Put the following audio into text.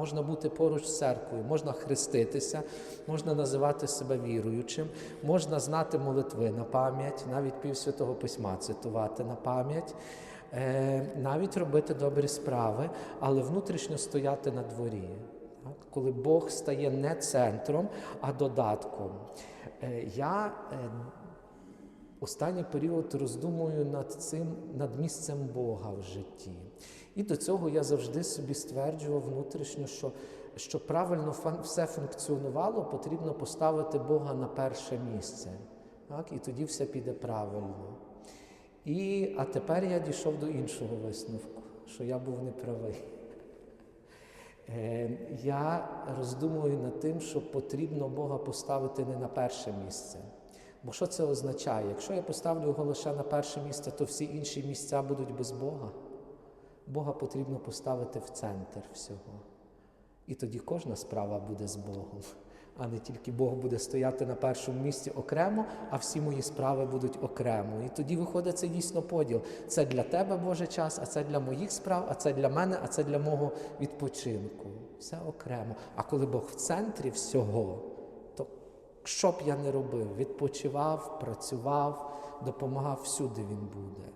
Можна бути поруч з церквою, можна хреститися, можна називати себе віруючим, можна знати молитви на пам'ять, навіть півсвятого письма цитувати на пам'ять, е, навіть робити добрі справи, але внутрішньо стояти на дворі. Коли Бог стає не центром, а додатком. Е, Я е, останній період роздумую над цим, над місцем Бога в житті. І до цього я завжди собі стверджував внутрішньо, що щоб правильно все функціонувало, потрібно поставити Бога на перше місце. Так? І тоді все піде правильно. І, а тепер я дійшов до іншого висновку, що я був неправий. Е, Я роздумую над тим, що потрібно Бога поставити не на перше місце. Бо що це означає? Якщо я поставлю його лише на перше місце, то всі інші місця будуть без Бога. Бога потрібно поставити в центр всього. І тоді кожна справа буде з Богом, а не тільки Бог буде стояти на першому місці окремо, а всі мої справи будуть окремо. І тоді виходить це дійсно поділ. Це для тебе Божий час, а це для моїх справ, а це для мене, а це для мого відпочинку. Все окремо. А коли Бог в центрі всього, що б я не робив, відпочивав, працював, допомагав всюди він буде.